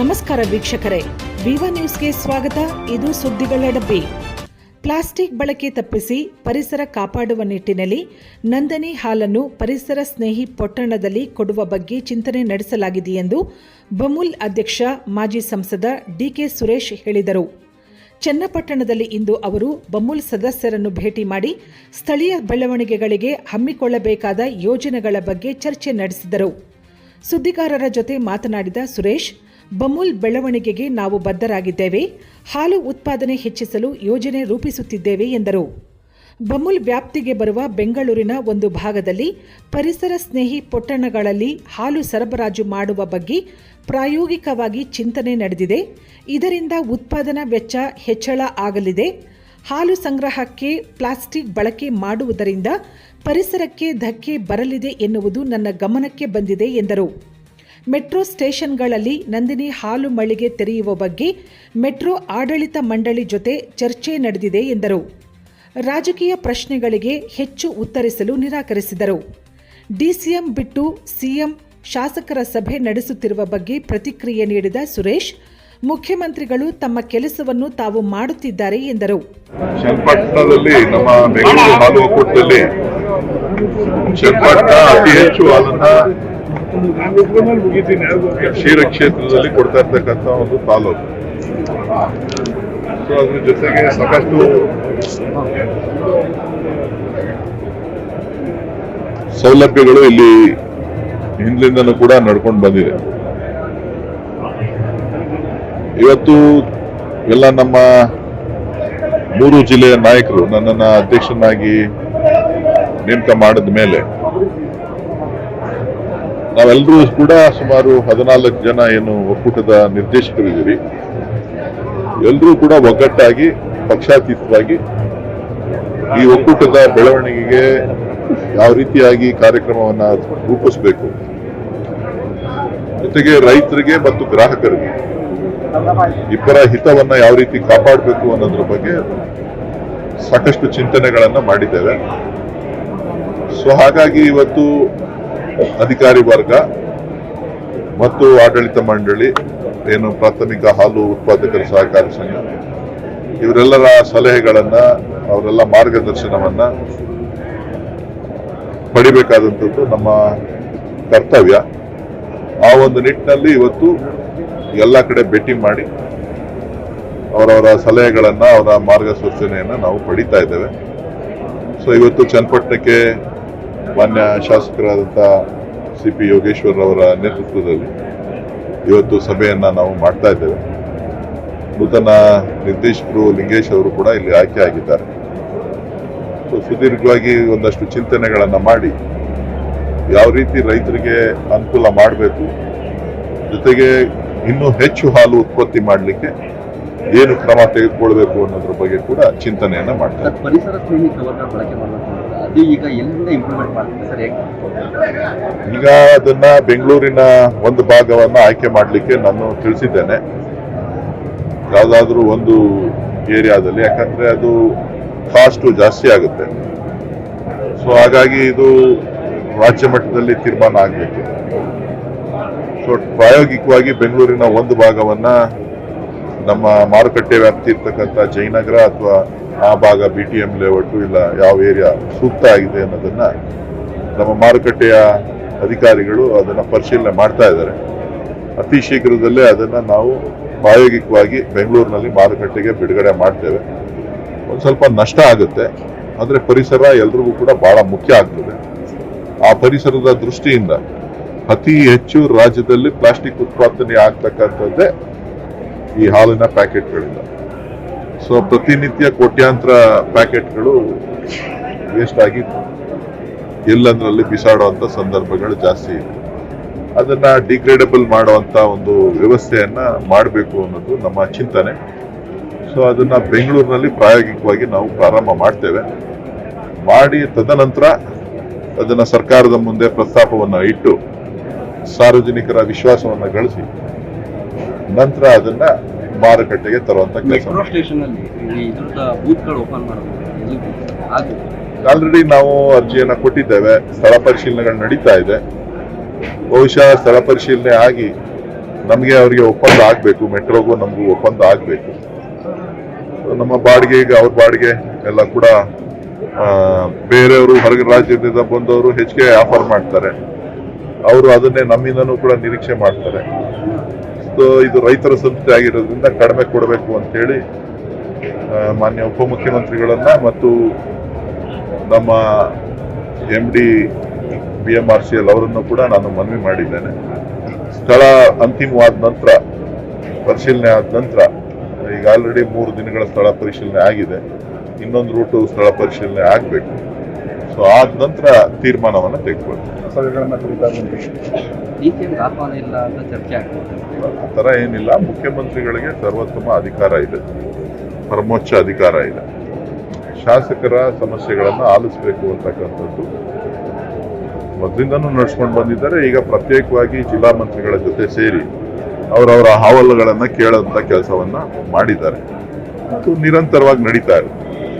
ನಮಸ್ಕಾರ ವೀಕ್ಷಕರೇ, ವಿವ ನ್ಯೂಸ್ಗೆ ಸ್ವಾಗತ. ಇದು ಸುದ್ದಿಗಳ ಡಬ್ಬಿ. ಪ್ಲಾಸ್ಟಿಕ್ ಬಳಕೆ ತಪ್ಪಿಸಿ ಪರಿಸರ ಕಾಪಾಡುವ ನಿಟ್ಟಿನಲ್ಲಿ ನಂದನಿ ಹಾಲನ್ನು ಪರಿಸರ ಸ್ನೇಹಿ ಪೊಟ್ಟಣದಲ್ಲಿ ಕೊಡುವ ಬಗ್ಗೆ ಚಿಂತನೆ ನಡೆಸಲಾಗಿದೆ ಎಂದು ಬಮುಲ್ ಅಧ್ಯಕ್ಷ, ಮಾಜಿ ಸಂಸದ ಡಿಕೆ ಸುರೇಶ್ ಹೇಳಿದರು. ಚನ್ನಪಟ್ಟಣದಲ್ಲಿ ಇಂದು ಅವರು ಬಮುಲ್ ಸದಸ್ಯರನ್ನು ಭೇಟಿ ಮಾಡಿ ಸ್ಥಳೀಯ ಬೆಳವಣಿಗೆಗಳಿಗೆ ಹಮ್ಮಿಕೊಳ್ಳಬೇಕಾದ ಯೋಜನೆಗಳ ಬಗ್ಗೆ ಚರ್ಚೆ ನಡೆಸಿದರು. ಸುದ್ದಿಗಾರರ ಜೊತೆ ಮಾತನಾಡಿದ ಸುರೇಶ್ ಬಮೂಲ್ ಬೆಳವಣಿಗೆಗೆ ನಾವು ಬದ್ಧರಾಗಿದ್ದೇವೆ, ಹಾಲು ಉತ್ಪಾದನೆ ಹೆಚ್ಚಿಸಲು ಯೋಜನೆ ರೂಪಿಸುತ್ತಿದ್ದೇವೆ ಎಂದರು. ಬಮೂಲ್ ವ್ಯಾಪ್ತಿಗೆ ಬರುವ ಬೆಂಗಳೂರಿನ ಒಂದು ಭಾಗದಲ್ಲಿ ಪರಿಸರ ಸ್ನೇಹಿ ಪೊಟ್ಟಣಗಳಲ್ಲಿ ಹಾಲು ಸರಬರಾಜು ಮಾಡುವ ಬಗ್ಗೆ ಪ್ರಾಯೋಗಿಕವಾಗಿ ಚಿಂತನೆ ನಡೆದಿದೆ. ಇದರಿಂದ ಉತ್ಪಾದನಾ ವೆಚ್ಚ ಹೆಚ್ಚಳ ಆಗಲಿದೆ. ಹಾಲು ಸಂಗ್ರಹಕ್ಕೆ ಪ್ಲಾಸ್ಟಿಕ್ ಬಳಕೆ ಮಾಡುವುದರಿಂದ ಪರಿಸರಕ್ಕೆ ಧಕ್ಕೆ ಬರಲಿದೆ ಎನ್ನುವುದು ನನ್ನ ಗಮನಕ್ಕೆ ಬಂದಿದೆ ಎಂದರು. ಮೆಟ್ರೋ ಸ್ಟೇಷನ್ಗಳಲ್ಲಿ ನಂದಿನಿ ಹಾಲು ಮಳಿಗೆ ತೆರೆಯುವ ಬಗ್ಗೆ ಮೆಟ್ರೋ ಆಡಳಿತ ಮಂಡಳಿ ಜೊತೆ ಚರ್ಚೆ ನಡೆದಿದೆ ಎಂದರು. ರಾಜಕೀಯ ಪ್ರಶ್ನೆಗಳಿಗೆ ಹೆಚ್ಚು ಉತ್ತರಿಸಲು ನಿರಾಕರಿಸಿದರು. ಡಿಸಿಎಂ ಬಿಟ್ಟು ಸಿಎಂ ಶಾಸಕರ ಸಭೆ ನಡೆಸುತ್ತಿರುವ ಬಗ್ಗೆ ಪ್ರತಿಕ್ರಿಯೆ ನೀಡಿದ ಸುರೇಶ್, ಮುಖ್ಯಮಂತ್ರಿಗಳು ತಮ್ಮ ಕೆಲಸವನ್ನು ತಾವು ಮಾಡುತ್ತಿದ್ದಾರೆ ಎಂದರು. ಚನ್ನಪಟ್ಟಣದಲ್ಲಿ ನಮ್ಮ ಬೆಂಗಳೂರು ಹಾಲು ಒಕ್ಕೂಟದಲ್ಲಿ ಅತಿ ಹೆಚ್ಚು ಹಾಲನ್ನ ಕ್ಷೀರ ಕ್ಷೇತ್ರದಲ್ಲಿ ಕೊಡ್ತಾ ಇರ್ತಕ್ಕಂಥ ಒಂದು ತಾಲೂಕು. ಸೊ ಅದ್ರ ಜೊತೆಗೆ ಸಾಕಷ್ಟು ಸೌಲಭ್ಯಗಳು ಇಲ್ಲಿ ಹಿಂದಿನಿಂದನೂ ಕೂಡ ನಡ್ಕೊಂಡು ಬಂದಿದೆ. ಇವತ್ತು ಎಲ್ಲ ನಮ್ಮ ಮೂರು ಜಿಲ್ಲೆಯ ನಾಯಕರು ನನ್ನನ್ನು ಅಧ್ಯಕ್ಷನಾಗಿ ನೇಮಕ ಮಾಡಿದ ಮೇಲೆ ನಾವೆಲ್ಲರೂ ಕೂಡ ಸುಮಾರು ಹದಿನಾಲ್ಕು ಜನ ಏನು ಒಕ್ಕೂಟದ ನಿರ್ದೇಶಕರಿದ್ದೀರಿ ಎಲ್ಲರೂ ಕೂಡ ಒಗ್ಗಟ್ಟಾಗಿ, ಪಕ್ಷಾತೀತವಾಗಿ ಈ ಒಕ್ಕೂಟದ ಬೆಳವಣಿಗೆಗೆ ಯಾವ ರೀತಿಯಾಗಿ ಕಾರ್ಯಕ್ರಮವನ್ನ ರೂಪಿಸಬೇಕು. ಜೊತೆಗೆ ರೈತರಿಗೆ ಮತ್ತು ಗ್ರಾಹಕರಿಗೆ ಇಬ್ಬರ ಹಿತವನ್ನ ಯಾವ ರೀತಿ ಕಾಪಾಡಬೇಕು ಅನ್ನೋದ್ರ ಬಗ್ಗೆ ಸಾಕಷ್ಟು ಚಿಂತನೆಗಳನ್ನ ಮಾಡಿದ್ದೇವೆ. ಸೊ ಹಾಗಾಗಿ ಇವತ್ತು ಅಧಿಕಾರಿ ವರ್ಗ ಮತ್ತು ಆಡಳಿತ ಮಂಡಳಿ, ಏನು ಪ್ರಾಥಮಿಕ ಹಾಲು ಉತ್ಪಾದಕರ ಸಹಕಾರ ಸಂಘ, ಇವರೆಲ್ಲರ ಸಲಹೆಗಳನ್ನು, ಅವರೆಲ್ಲ ಮಾರ್ಗದರ್ಶನವನ್ನ ಪಡಿಬೇಕಾದಂಥದ್ದು ನಮ್ಮ ಕರ್ತವ್ಯ. ಆ ಒಂದು ನಿಟ್ಟಿನಲ್ಲಿ ಇವತ್ತು ಎಲ್ಲ ಕಡೆ ಭೇಟಿ ಮಾಡಿ ಅವರವರ ಸಲಹೆಗಳನ್ನು, ಅವರ ಮಾರ್ಗಸೂಚನೆಯನ್ನು ನಾವು ಪಡಿತಾ ಇದ್ದೇವೆ. ಸೊ ಇವತ್ತು ಚನ್ನಪಟ್ಟಣಕ್ಕೆ ಮಾನ್ಯ ಶಾಸಕರಾದಂಥ ಸಿ ಪಿ ಯೋಗೇಶ್ವರ್ರವರ ನೇತೃತ್ವದಲ್ಲಿ ಇವತ್ತು ಸಭೆಯನ್ನು ನಾವು ಮಾಡ್ತಾ ಇದ್ದೇವೆ. ನೂತನ ನಿರ್ದೇಶಕರು ಲಿಂಗೇಶ್ ಅವರು ಕೂಡ ಇಲ್ಲಿ ಆಯ್ಕೆ ಆಗಿದ್ದಾರೆ. ಸುದೀರ್ಘವಾಗಿ ಒಂದಷ್ಟು ಚಿಂತನೆಗಳನ್ನು ಮಾಡಿ ಯಾವ ರೀತಿ ರೈತರಿಗೆ ಅನುಕೂಲ ಮಾಡಬೇಕು, ಜೊತೆಗೆ ಇನ್ನೂ ಹೆಚ್ಚು ಹಾಲು ಉತ್ಪತ್ತಿ ಮಾಡಲಿಕ್ಕೆ ಏನು ಕ್ರಮ ತೆಗೆದುಕೊಳ್ಬೇಕು ಅನ್ನೋದ್ರ ಬಗ್ಗೆ ಕೂಡ ಚಿಂತನೆಯನ್ನ ಮಾಡ್ತಾರೆ ಈಗ ಅದನ್ನ ಬೆಂಗಳೂರಿನ ಒಂದು ಭಾಗವನ್ನ ಆಯ್ಕೆ ಮಾಡಲಿಕ್ಕೆ ನಾನು ತಿಳಿಸಿದ್ದೇನೆ. ಯಾವುದಾದ್ರೂ ಒಂದು ಏರಿಯಾದಲ್ಲಿ, ಯಾಕಂದ್ರೆ ಅದು ಕಾಸ್ಟು ಜಾಸ್ತಿ ಆಗುತ್ತೆ. ಸೊ ಹಾಗಾಗಿ ಇದು ರಾಜ್ಯ ಮಟ್ಟದಲ್ಲಿ ತೀರ್ಮಾನ ಆಗಬೇಕು. ಸೊ ಪ್ರಾಯೋಗಿಕವಾಗಿ ಬೆಂಗಳೂರಿನ ಒಂದು ಭಾಗವನ್ನ ನಮ್ಮ ಮಾರುಕಟ್ಟೆ ವ್ಯಾಪ್ತಿ ಇರ್ತಕ್ಕಂಥ ಜಯನಗರ ಅಥವಾ ಆ ಭಾಗ ಬಿ ಟಿ ಎಂ ಲೇಔಟು ಇಲ್ಲ, ಯಾವ ಏರಿಯಾ ಸೂಕ್ತ ಆಗಿದೆ ಅನ್ನೋದನ್ನ ನಮ್ಮ ಮಾರುಕಟ್ಟೆಯ ಅಧಿಕಾರಿಗಳು ಅದನ್ನ ಪರಿಶೀಲನೆ ಮಾಡ್ತಾ ಇದ್ದಾರೆ. ಅತಿ ಶೀಘ್ರದಲ್ಲೇ ಅದನ್ನ ನಾವು ಪ್ರಾಯೋಗಿಕವಾಗಿ ಬೆಂಗಳೂರಿನಲ್ಲಿ ಮಾರುಕಟ್ಟೆಗೆ ಬಿಡುಗಡೆ ಮಾಡ್ತೇವೆ. ಒಂದು ಸ್ವಲ್ಪ ನಷ್ಟ ಆಗುತ್ತೆ, ಆದರೆ ಪರಿಸರ ಎಲ್ರಿಗೂ ಕೂಡ ಬಹಳ ಮುಖ್ಯ ಆಗ್ತದೆ. ಆ ಪರಿಸರದ ದೃಷ್ಟಿಯಿಂದ ಅತಿ ಹೆಚ್ಚು ರಾಜ್ಯದಲ್ಲಿ ಪ್ಲಾಸ್ಟಿಕ್ ಉತ್ಪಾದನೆ ಆಗ್ತಕ್ಕಂಥದ್ದೇ ಈ ಹಾಲಿನ ಪ್ಯಾಕೆಟ್ಗಳಿಂದ. ಸೊ ಪ್ರತಿನಿತ್ಯ ಕೋಟ್ಯಾಂತರ ಪ್ಯಾಕೆಟ್ಗಳು ವೇಸ್ಟ್ ಆಗಿ ಎಲ್ಲಂದ್ರಲ್ಲಿ ಬಿಸಾಡುವಂತ ಸಂದರ್ಭಗಳು ಜಾಸ್ತಿ ಇದೆ. ಅದನ್ನ ಡಿಗ್ರೇಡಬಲ್ ಮಾಡುವಂತ ಒಂದು ವ್ಯವಸ್ಥೆಯನ್ನ ಮಾಡಬೇಕು ಅನ್ನೋದು ನಮ್ಮ ಚಿಂತನೆ. ಸೊ ಅದನ್ನ ಬೆಂಗಳೂರಿನಲ್ಲಿ ಪ್ರಾಯೋಗಿಕವಾಗಿ ನಾವು ಪ್ರಾರಂಭ ಮಾಡ್ತೇವೆ. ಮಾಡಿ ತದನಂತರ ಅದನ್ನ ಸರ್ಕಾರದ ಮುಂದೆ ಪ್ರಸ್ತಾಪವನ್ನು ಇಟ್ಟು ಸಾರ್ವಜನಿಕರ ವಿಶ್ವಾಸವನ್ನು ಗಳಿಸಿ, ನಂತರ ಅದನ್ನ ಮಾರುಕಟ್ಟೆಗೆ ತರುವಂತ ಕೆಲಸ ಆಲ್ರೆಡಿ ನಾವು ಅರ್ಜಿಯನ್ನ ಕೊಟ್ಟಿದ್ದೇವೆ. ಸ್ಥಳ ಪರಿಶೀಲನೆಗಳು ನಡೀತಾ ಇದೆ. ಬಹುಶಃ ಸ್ಥಳ ಪರಿಶೀಲನೆ ಆಗಿ ನಮಗೆ ಅವರಿಗೆ ಒಪ್ಪಂದ ಆಗಬೇಕು. ಮೆಟ್ರೋಗೂ ನಮಗೂ ಒಪ್ಪಂದ ಆಗಬೇಕು. ನಮ್ಮ ಬಾಡಿಗೆಗೆ ಅವ್ರ ಬಾಡಿಗೆ ಎಲ್ಲ ಕೂಡ ಬೇರೆಯವರು ಹೊರಗೆ ರಾಜ್ಯದಿಂದ ಬಂದವರು ಹೆಚ್ಚಿಗೆ ಆಫರ್ ಮಾಡ್ತಾರೆ. ಅವರು ಅದನ್ನೇ ನಮ್ಮಿಂದನೂ ಕೂಡ ನಿರೀಕ್ಷೆ ಮಾಡ್ತಾರೆ. ಇದು ರೈತರ ಸಂಸ್ಥೆ ಆಗಿರೋದ್ರಿಂದ ಕಡಿಮೆ ಕೊಡಬೇಕು ಅಂತೇಳಿ ಮಾನ್ಯ ಉಪಮುಖ್ಯಮಂತ್ರಿಗಳನ್ನ ಮತ್ತು ನಮ್ಮ M D B M R C L ಅವರನ್ನು ಕೂಡ ನಾನು ಮನವಿ ಮಾಡಿದ್ದೇನೆ. ಸ್ಥಳ ಅಂತಿಮವಾದ ನಂತರ, ಪರಿಶೀಲನೆ ಆದ ನಂತರ, ಈಗ ಆಲ್ರೆಡಿ ಮೂರು ದಿನಗಳ ಸ್ಥಳ ಪರಿಶೀಲನೆ ಆಗಿದೆ. ಇನ್ನೊಂದು ರೂಟು ಸ್ಥಳ ಪರಿಶೀಲನೆ ಆಗಬೇಕು. ಸೊ ಆದ ನಂತರ ತೀರ್ಮಾನವನ್ನು ತೆಗೆದುಕೊಳ್ತೀವಿ ಡಿ ಸಿ ಎಂ ಆಹ್ವಾನ ಇಲ್ಲ ಅಂತ ಚರ್ಚೆ ಆಗ್ತದೆ. ಆ ಥರ ಏನಿಲ್ಲ. ಮುಖ್ಯಮಂತ್ರಿಗಳಿಗೆ ಸರ್ವೋತ್ತಮ ಅಧಿಕಾರ ಇದೆ. ಪರಮೋಚ್ಚ ಅಧಿಕಾರ ಇದೆ. ಶಾಸಕರ ಸಮಸ್ಯೆಗಳನ್ನು ಆಲಿಸಬೇಕು ಅಂತಕ್ಕಂಥದ್ದು ಮೊದಲಿಂದನೂ ನಡೆಸ್ಕೊಂಡು ಬಂದಿದ್ದಾರೆ. ಈಗ ಪ್ರತ್ಯೇಕವಾಗಿ ಜಿಲ್ಲಾ ಮಂತ್ರಿಗಳ ಜೊತೆ ಸೇರಿ ಅವರವರ ಹಾವಲ್ಲುಗಳನ್ನು ಕೇಳೋಂಥ ಕೆಲಸವನ್ನು ಮಾಡಿದ್ದಾರೆ. ಅದು ನಿರಂತರವಾಗಿ ನಡೀತಾ ಇದೆ